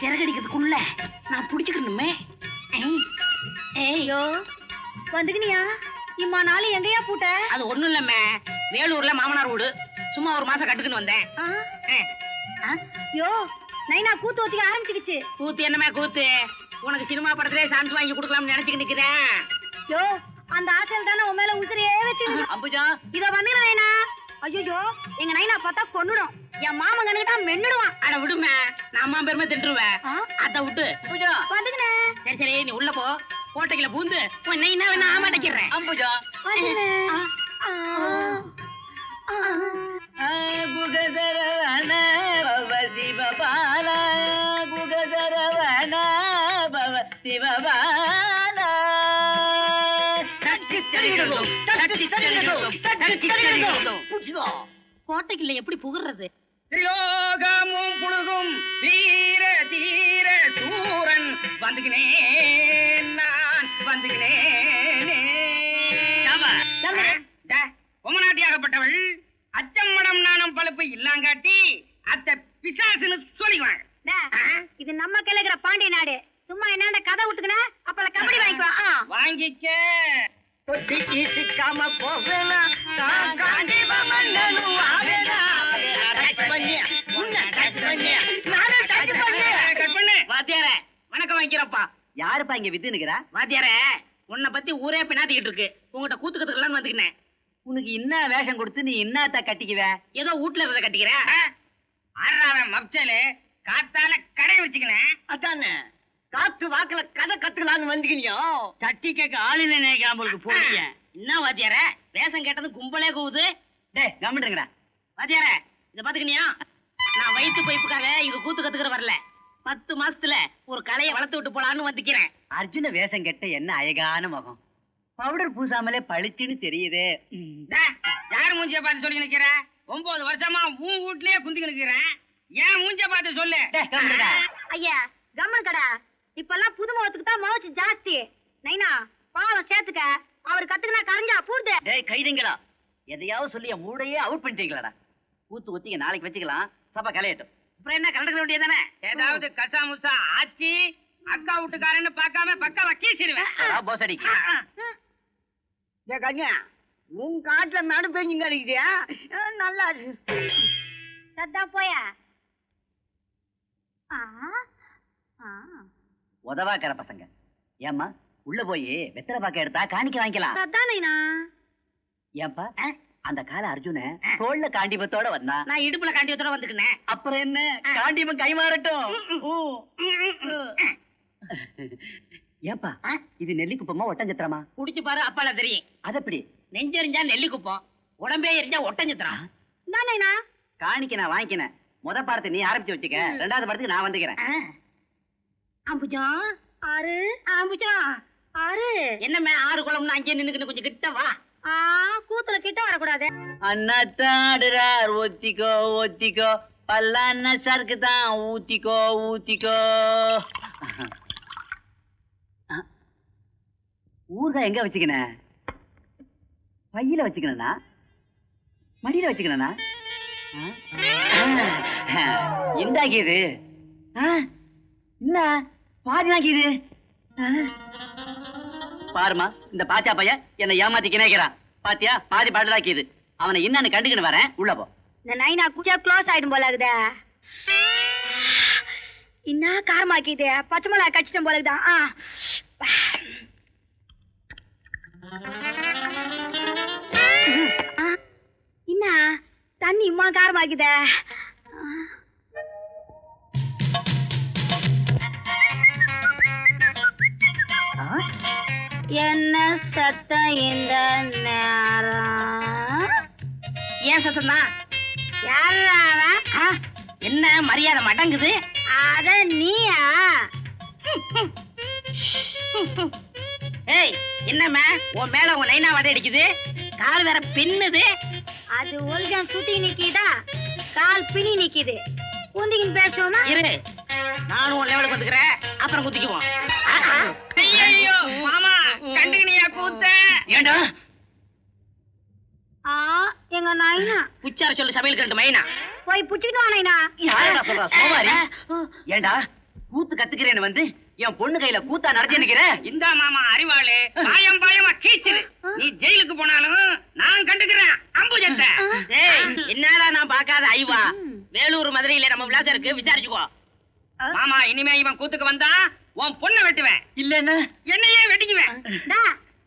சிறகடிக்கிறதுக்குள்ள நான் புடிச்சுக்கணுமே ஏய், ஐயோ வந்துக்கினியா? இம்மா நாளை எங்கேயா பூட்ட? அது ஒண்ணும் இல்லம்மே. வேலூர்ல மாமனார் வீடு. சும்மா ஒரு மாசம் கட்டுக்குன்னு வந்தேன்? யோ நைனா கூத்து ஒத்திக்க ஆரம்பிச்சுக்கிச்சு. கூத்து என்னமே கூத்து? உனக்கு சினிமா படத்திலே சான்ஸ் வாங்கி கொடுக்கலாம்னு நினைச்சுக்கிட்டு நிக்கிறேன். யோ அந்த ஆசையில் தானே உன் மேல உசிரியே வச்சு அம்புஜா. இதோ வந்துங்க நைனா. ஐயோ எங்க நைனா பார்த்தா கொன்னுடும். என் மாமன் கண்ணுக்கிட்டா மென்னுடுவான். அட விடுமே நான் அம்மா பெருமை ஆ? அத விட்டு அம்புஜா வந்துக்கினே சரி சரி நீ உள்ள போ. கோட்டைக்குள்ள பூந்து உன் நெய் என்ன வேணா மாட்டேக்கிறேன் அம்புஜா வந்துக்கினே ஆ. ஆ. குகதரவன பவ சிவபால. குகதரவன பவ சிவபால. கோட்டைக்குள்ள எப்படி புகுறது? திரிலோகமும் புழுகும் வீர தீர சூரன். வந்துகினேன் நான் வந்துகினேனே. பொம்மநாட்டியாகப்பட்டவள். அச்சம்மடம் நாணம் பழுப்பு இல்லாங்காட்டி அத்த பிசாசுன்னு சொல்லிக்குவாங்க இது நம்ம கிழக்குற பாண்டிய நாடு. சும்மா என்னண்ட கதை விட்டுக்கின அப்புறம் கபடி வாங்கிக்கோ ஆ. வாங்கிக்க. தொட்டிக்கு சிக்காம நான் காண்டிவ மன்னனும் வாங்கிக்கிறப்பா யாருப்பா இங்க வித்து நிக்கிறா வாத்தியாரே உன்னை பத்தி ஊரே பின்னாத்திக்கிட்டு இருக்கு. உங்ககிட்ட கூத்து கத்துக்கலாம்னு வந்துக்கினேன். உனக்கு என்ன வேஷம் கொடுத்து நீ என்னத்த கட்டிக்குவ? ஏதோ வீட்டுல இருந்த கட்டிக்கிறேன் ஆறாவன் மப்சலு காத்தால கடை வச்சுக்கினேன் அதானே காத்து வாக்குல கதை கத்துக்கலாம்னு வந்துக்கினியோ? சட்டி கேட்க ஆளு நினைக்காமலுக்கு போறீங்க என்ன வாத்தியாரே வேஷம் கேட்டது கும்பலே கூவுது. டேய் கம்மிட்டுங்கடா வாத்தியாரே இத பாத்துக்கினியா நான் வயிற்று பைப்புக்காக இங்க கூத்து கத்துக்கிற வரல. பத்து மாசத்துல ஒரு கலையை வளர்த்து விட்டு போலான்னு வந்துக்கிறேன் அர்ஜுன வேஷம் கெட்ட என்ன அழகான முகம். பவுடர் பூசாமலே பளிச்சுன்னு தெரியுதே. யார் மூஞ்சிய பார்த்து சொல்லி நிக்கிற ஒன்பது வருஷமா உன் வீட்லயே குந்திக்கு நிக்கிறேன் ஏன் மூஞ்சிய பார்த்து சொல்லு. ஐயா கம்மன் கடா. இப்பெல்லாம் புது முகத்துக்கு தான் முகச்சு ஜாஸ்தி. நைனா பாவம் சேர்த்துக்க. அவர் கத்துக்கினா கரைஞ்சா பூர்து டேய் கைதுங்களா எதையாவது சொல்லி மூடையே அவுட் பண்ணிட்டீங்களாடா. ஊத்து ஊத்திங்க நாளைக்கு வச்சுக்கலாம். சபா கலையட்டும் அப்புறம் என்ன கலந்துக்க வேண்டியதானே ஏதாவது கசா முசா ஆச்சி அக்கா வீட்டுக்காரன்னு பார்க்காம பக்காவா கீசிடுவேன் போஸ் அடிக்கு கன்யா உன் காட்டுல நடு பெஞ்சு கிடைக்குதியா நல்லா சத்தா போயா? ஆ ஆ. உதவாக்கிற பசங்க. ஏம்மா உள்ள போய் வெத்தலை பாக்க எடுத்தா காணிக்க வாங்கிக்கலாம். சத்தா நைனா ஏன்பா அந்த கால அர்ஜுன தோல்ல காண்டிபத்தோட வந்தான் நான் இடுப்புல காண்டியத்தோட வந்துக்கினேன். அப்புறம் என்ன? காண்டிபம் கை மாறட்டும் ஊ. ஏன்பா இது நெல்லிக்குப்பமா ஒட்டஞ்சத்திரமா? குடிச்சு பாரு அப்பால தெரியும். அதப்படி? நெஞ்செறிஞ்சா நெல்லி குப்பம் உடம்பே எரிஞ்சா ஒட்டஞ்சித்தான் இந்தா நைனா காணிக்க நான் வாங்கிக்கினேன். முத பாடத்தை நீ ஆரம்பிச்சு வச்சுக்க. ரெண்டாவது பாடத்துக்கு நான் வந்துக்கிறேன். அம்புஜா ஆறு. அம்புஜா ஆறு. என்னமே ஆறு குளம்னு அங்கேயே நின்னுக்கிட்டு கொஞ்சம் கிட்ட வா. ஆ. கிட்ட வரக்கூடாது. அண்ணாத்தாடுறார் ஒத்திக்கோ ஒத்திக்கோ. பல்லான சருக்கு தான் ஊத்திக்கோ ஊத்திக்கோ. ஊர்கா எங்க வச்சுக்கின? பையில வச்சுக்கணா மடியில வச்சுக்கணா இந்தாக்கி இது என்ன பாதி இது பாருமா இந்த பாச்சா பையன் என்னை ஏமாத்தி கிணைக்கிறான் பாத்தியா? பாதி பாடலாக்கி இது. அவனை என்னன்னு கண்டுக்கிட்டு வரேன். உள்ள போ. இந்த நைனா குச்சா க்ளோஸ் ஆயிடும் போல இருக்குதே. என்ன காரமாக்கிது பச்சை மிளகா கடிச்சிட்டோம் போல இருக்குதா? ஆ, என்ன தண்ணி இம்மா காரமாக்குதே என்ன சத்தம் இந்த நேரம்? ஏன் சத்தம்தான் யாரா அவன்? ஆ, என்ன மரியாதை மடங்குது? அத நீயா? ஏய் என்னம்மா? உன் மேல உன் நைனா வடை அடிக்குது. கால் வேற பின்னுது. அது ஒழுங்கன் சுத்தி நிக்கிதா? கால் பிணி நிக்குது. குந்திக்கின்னு பேசுவோமா? இரு. நானும் உன் லெவலுக்கு வந்துக்கிறேன் அப்புறம் குத்திக்குவோம். ஐயோ கண்டுக்கினியா கூத்த. ஏண்டா? ஆ எங்க நாயினா? புச்சார சொல்லு சமையல் கண்டு மைனா போய் புடிச்சுக்கிட்டு வா நாயினா. யாரடா சொல்றா, சோமாரி? ஏண்டா கூத்து கத்துக்கிறேன்னு வந்து என் பொண்ணு கையில கூத்தா நடத்தி நிக்கிற? இந்தா மாமா அறிவாளு பாயம் பாயமா கீச்சுது நீ ஜெயிலுக்கு போனாலும் நான் கண்டுக்கிறேன். அம்புஜத்தை ஏய் என்னடா நான் பார்க்காத ஐவா? வேலூர் மதுரையில நம்ம விளாசருக்கு விசாரிச்சுக்கோ. மாமா இனிமே இவன் கூத்துக்கு வந்தா உன் பொண்ணை வெட்டுவேன். இல்லன்னா? என்னையே வெட்டிக்குவேன். டா,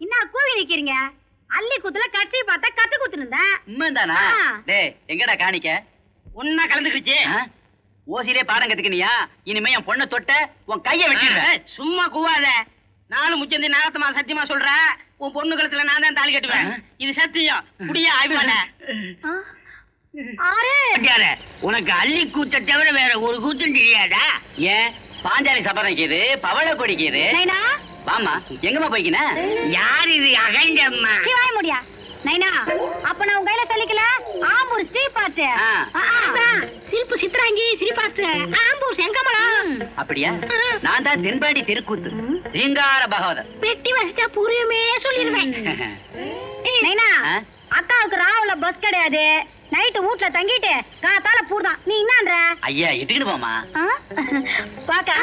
என்ன கூவி நிக்கிறீங்க? அள்ளி குத்துல கட்சி பார்த்தா கத்து குத்துனுந்த. உண்மைதானா. டேய் எங்கடா காணிக்க? ஒன்னா கலந்துக்கிச்சு ஆ? ஓசிலே பாடம் கத்துக்கினியா? இனிமே என் பொண்ணை தொட்ட உன் கைய வெட்டிடுவேன். சும்மா கூவாத. நாலு முச்சந்தி நாகத்தமா சத்தியமா சொல்ற? உன் பொண்ணு கழுத்துல நான் தான் தாலி கட்டுவேன். இது சத்தியம். குடியா ஆய்வான ஆறு உனக்கு அள்ளி கூத்த தவிர வேற ஒரு கூத்தும் தெரியாதா? ஏன் பாஞ்சாலி சபரணிக்குது பவள கொடிக்குது. நைனா? வாமா எங்கம்மா போய்க்கின? யார் இது? அகண்டம்மா சீ வாய முடியா? நைனா அப்ப நான் உன் கையில சொல்லிக்கல? ஆம்பூர் ஸ்ரீபாத்து. சிரிப்பு சித்ராங்கி ஸ்ரீபாத்து ஆம்பூர் செங்கமலம் அப்படியா? நான் தான் தென்பாடி தெருக்கூத்து. ரீங்கார பகவதர். பெட்டி வச்சிட்டா புரியுமே சொல்லிடுவேன் நைனா? அக்காவுக்கு ராவுல பஸ் கிடையாது. நைட்டு வீட்ல தங்கிட்டு காத்தால பூர்தான் நீ என்னன்ற ஐயா இட்டுக்கிட்டு போமா? பாக்கா.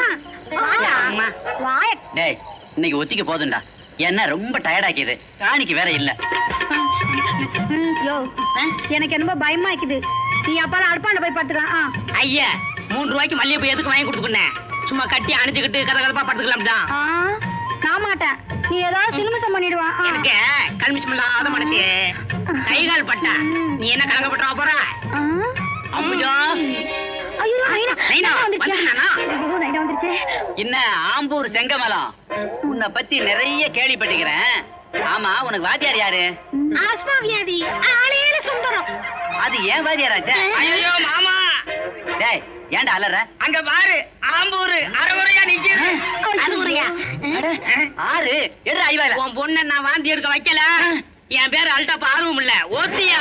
வாயா. டேய் இன்னைக்கு ஒத்திக்க போதும்டா. என்ன ரொம்ப டயர்டாக்கிது காணிக்கு வேற இல்ல. யோ. எனக்கு என்னமோ பயமா இருக்குது. நீ அப்பால அடுப்பாண்ட போய் பாத்துக்க ஆ. ஐயா மூணு ரூபாய்க்கு மல்லிகைப்பூ எதுக்கு வாங்கி கொடுத்துக்குனேன் சும்மா கட்டி அணைச்சுக்கிட்டு கதை கதப்பா படுத்துக்கலாம் தான் ஆ, நான் மாட்டேன். நீ ஏதாவது பண்ணிடுவான். எனக்கு கல்மிஷம் இல்லாத மனசு கை கால் பட்டா. நீ என்ன கலங்கப்பட்டா போற? வந்துருச்சு. என்ன ஆம்பூர் செங்கமலம்? உன்னை பத்தி நிறைய கேள்விப்பட்டிருக்கிறேன். ஆமா உனக்கு வாத்தியார் யாரு? ஆஸ்மா வியாதி. ஆளேல சுந்தரம். அது ஏன் வாத்தியாராச்சா? ஐயோ மாமா. டேய் ஏன்டா அலற? அங்க பாரு ஆம்பூரு அரைகுறையா நிக்குது. அறுகுறையா? ஆறு எடு ஐவாயில உன் பொண்ண நான் வாந்தி எடுக்க வைக்கல. என் பேரு அல்டாப்பா ஆர்வம் இல்ல. ஓத்தியா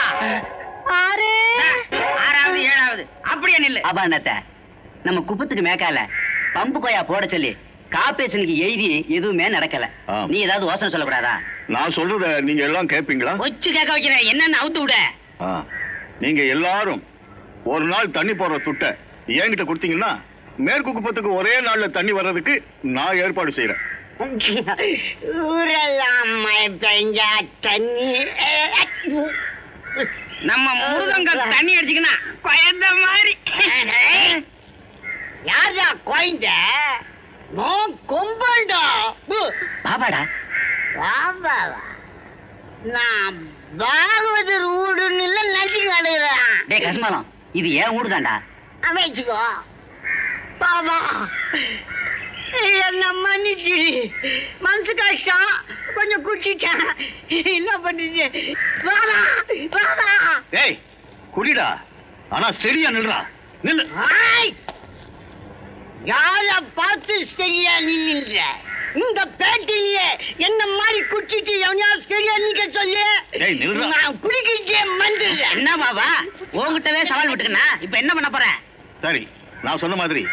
ஆறு. ஆறாவது ஏழாவது. அப்படியே நில்லு. அப்பா என்னத்த நம்ம குப்பத்துக்கு மேக்கால பம்பு கொயா போட சொல்லி காப்பேசனுக்கு எழுதி எதுவுமே நடக்கல. நீ ஏதாவது யோசனை சொல்லக்கூடாதா? நான் சொல்றத நீங்க எல்லாம் கேட்பீங்களா வச்சு கேட்க வைக்கிறேன். என்னன்னு அவுத்து விட. நீங்க எல்லாரும் ஒரு நாள் தண்ணி போடுற துட்டை என்கிட்ட கொடுத்தீங்கன்னா மேற்கு குப்பத்துக்கு ஒரே நாள்ல தண்ணி வர்றதுக்கு நான் ஏற்பாடு செய்யறேன் ஊரெல்லாம் மழை பெஞ்சா தண்ணி நம்ம முருகங்க தண்ணி அடிச்சுக்கனா குழந்த மாதிரி. யாரா குழந்த நோ கும்பல்டா. பாபாடா வாவா நான் பாகவதர் ஊடுன்னு இல்ல நடிச்சு நடுகிறேன் டேய் கஸ்மாலம் இது ஏன் ஊடுதான்டா அமைச்சுக்கோ பாபா என்ன மன்னிச்சு. மனசு கஷ்டம். கொஞ்சம் குடிச்சிட்டேன். என்ன பண்ணுச்சு பாபா பாபா ஏய் குடிடா. ஆனா ஸ்டெடியா நில்றா. நில்லு! யார பார்த்து சரியா நில்லுன்ற இந்த பேட்டிலேயே என்ன மாதிரி குடிச்சிட்டு எவனையாவது சரியா நிக்க சொல்லு. நான் குடிக்கிட்டே மந்து என்ன பாபா உங்ககிட்டவே சவால் விட்டுக்கனா? இப்ப என்ன பண்ண போற? சரி நான் சொன்ன மாதிரி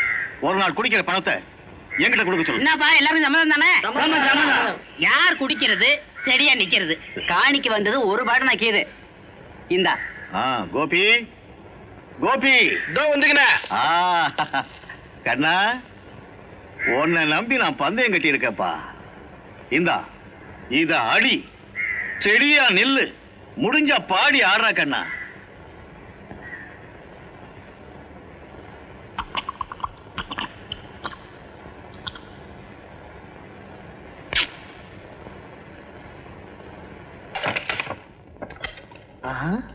ஒரு நாள் குடிக்கிற பணத்தை என்கிட்ட கொடுக்க சொல்லு. என்னப்பா எல்லாரும் சம்மதம் தானே? யார் குடிக்கிறது? செடியா நிக்கிறது. காணிக்கு வந்தது ஒரு பாடம் நான் கீது. இந்தா. ஆ கோபி. கோபி. இதோ வந்துக்கின. கண்ணா உன்னை நம்பி நான் பந்தயம் கட்டி இருக்கேப்பா இந்தா இத அடி. செடியா நில்லு. முடிஞ்சா பாடி ஆடுறா கண்ணா. அம்புஜம்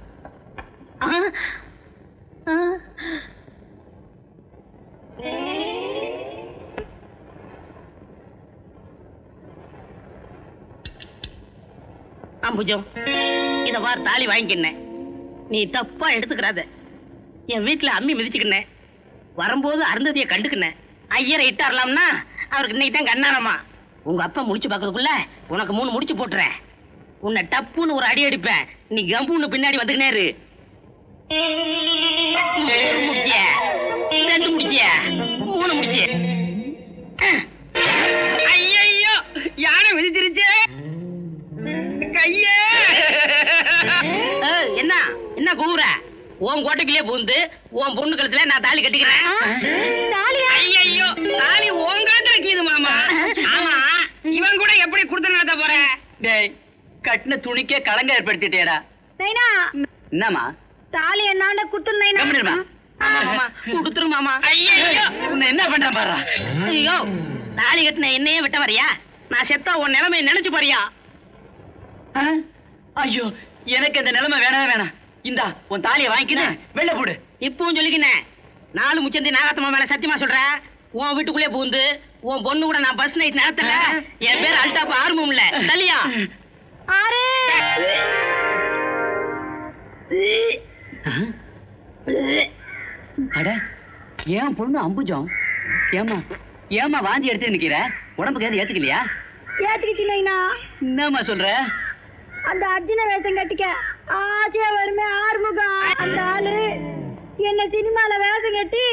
இத பார் தாலி வாங்கிக்கினேன். நீ தப்பா எடுத்துக்கிறாத. என் வீட்டுல அம்மி மிதிச்சுக்கினேன். வரும்போது அருந்ததியை கண்டுக்கினேன். ஐயரை இட்டாரலாம்னா அவருக்கு இன்னைக்கு தான் கண்ணாரமா உங்க அப்பா முடிச்சு பார்க்கறதுக்குள்ள உனக்கு மூணு முடிச்சு போட்டுறேன். உன்னை டப்புன்னு ஒரு அடி அடிப்பேன். நீ கம்புன்னு பின்னாடி வந்துக்கினே இரு. முடிச்சிய ரெண்டு முடிச்சிய மூணு முடிச்சிய ஐயோ யானை விதிச்சிருச்சு கைய. என்ன? என்ன கூற உன் கோட்டைக்குள்ளே பூந்து உன் பொண்ணு கழுத்துல நான் தாலி கட்டிக்கிறேன். ஐயோ தாலி உன் கழுத்துல கீது மாமா. ஆமா இவன் கூட எப்படி கொடுத்து நடத்த போறேன் கட்டின துணிக்கே களங்க ஏற்படுத்திட்டேடா. நைனா! என்னம்மா? தாலி என்னாண்ட குடுத்துரு நைனா! கொடுத்துரு மாமா. ஐயோ உன்னை என்ன பண்றேன் பாரு? ஐயோ! தாலி கட்டின என்னையே விட்ட வரியா நான் செத்தா உன் நிலைமையை நினைச்சு பாரியா? ஐயோ எனக்கு இந்த நிலைமை வேணவே வேணாம். இந்தா உன் தாலியை வாங்கிக்கினேன் வெளில போடு. இப்பவும் சொல்லிக்கினேன்? நாலு முச்சந்தி நாகத்தம்மா மேல சத்தியமா சொல்றேன் உன் வீட்டுக்குள்ளே பூந்து உன் பொண்ணு கூட நான் பஸ் நைட் நடத்தல. என் பேர் அல்டாப் ஆர்வம் இல்ல தலியா ஆறு. அட ஏன் பொண்ணு அம்புஜம்? ஏமா ஏமா வாந்தி எடுத்து நிக்கிற? உடம்புக்கு எதுவும் ஏத்துக்கலையா? ஏத்துக்கிச்சு நைனா. என்னம்மா சொல்ற? அந்த அர்ஜுன வேஷம் கட்டிக்க ஆசையா வருமே ஆறுமுகம். அந்த ஆளு என்ன சினிமால வேஷம் கட்டி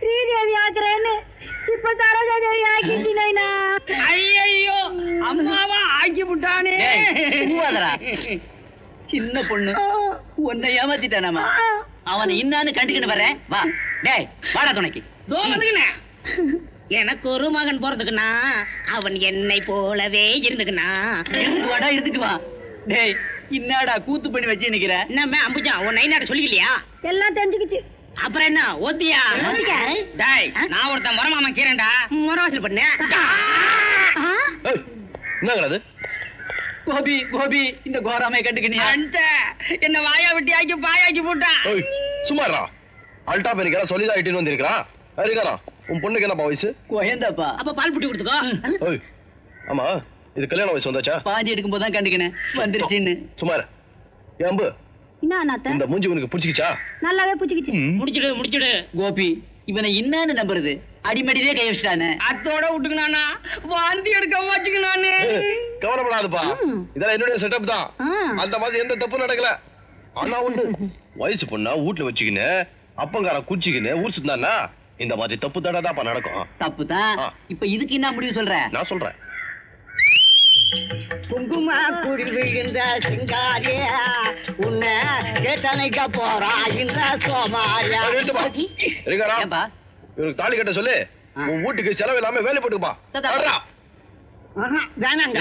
ஸ்ரீதேவி ஆக்குறேன்னு இப்ப சரோஜா தேவி ஆக்கிச்சு நைனா ஐயோ அம்மாவா ஆக்கி விட்டானே டேய், பூவாதரா. சின்ன பொண்ணு. உன்னை ஏமாத்திட்டானாமா? அவனை இன்னான்னு கண்டுக்கிட்டு வரேன் வா. டேய் வாடா துணைக்கு. எனக்கு ஒரு மகன் பிறந்துக்குனா அவன் என்னை போலவே இருந்துக்குனா இருந்து வாடா இருந்துட்டு வா. டேய் இன்னாடா கூத்து பண்ணி வச்சு நிக்கிற? என்ன அம்புஜா உன் நைனாட்ட சொல்லிக்கலையா எல்லாம் தெரிஞ்சுக்கிச்சு. அப்புறம் என்ன ஓத்தியா. டேய் நான் ஒருத்தன் முறமாமா கீரண்டா முறவாசல் பண்ணேன் அது கோபி கோபி இந்த கோராமை கண்டுக்கினியா? அந்த என்ன வாயா வெட்டி ஆக்கி பாயாக்கி போட்டான் சும்மாடா அல்டா பெனிக்கா சொல்லிதான் இட்டுன்னு வந்திருக்கிறான் இருக்காரா உன் பொண்ணுக்கு என்னப்பா வயசு? கோயந்தாப்பா அப்ப பால் புட்டி கொடுத்துக்கோ. ஆமா இது கல்யாண வயசு வந்தாச்சா? பாதி எடுக்கும் போது தான் கண்டுக்கினேன். வந்துருச்சுன்னு. சுமார் அண்ணாத்த இந்த மூஞ்சி உனக்கு பிடிச்சிக்கிச்சா? நல்லாவே புச்சிக்கிச்சு முடிச்சிடு முடிச்சிடு. கோபி இவனை இன்னான்னு நம்புறது? அடிமடியிலே கை வச்சுட்டானே. அத்தோட விட்டுக்கினானா? வாந்தி எடுக்க வச்சுக்கினானே. ஏய், கவலைப்படாதப்பா. இதெல்லாம் என்னுடைய செட்டப் தான். அந்த மாதிரி எந்த தப்பும் நடக்கல. ஆனா உண்டு வயசு பொண்ணா வீட்டுல வச்சுக்கின்னு அப்பங்காரன் குச்சிக்கின்னு ஊர் சுத்தானா இந்த மாதிரி தப்பு தடாதாப்பா நடக்கும். தப்பு தான். இப்ப இதுக்கு என்ன முடிவு சொல்ற? நான் சொல்றேன். குங்கும குடி விழுந்த சிங்காரியா உன்னை கேட்டனைக்க போறா இந்த சோமாரியா. இவனுக்கு தாலி கட்ட சொல்லு. உன் வீட்டுக்கு செலவு இல்லாம வேலை. வர்றா. வேணாங்க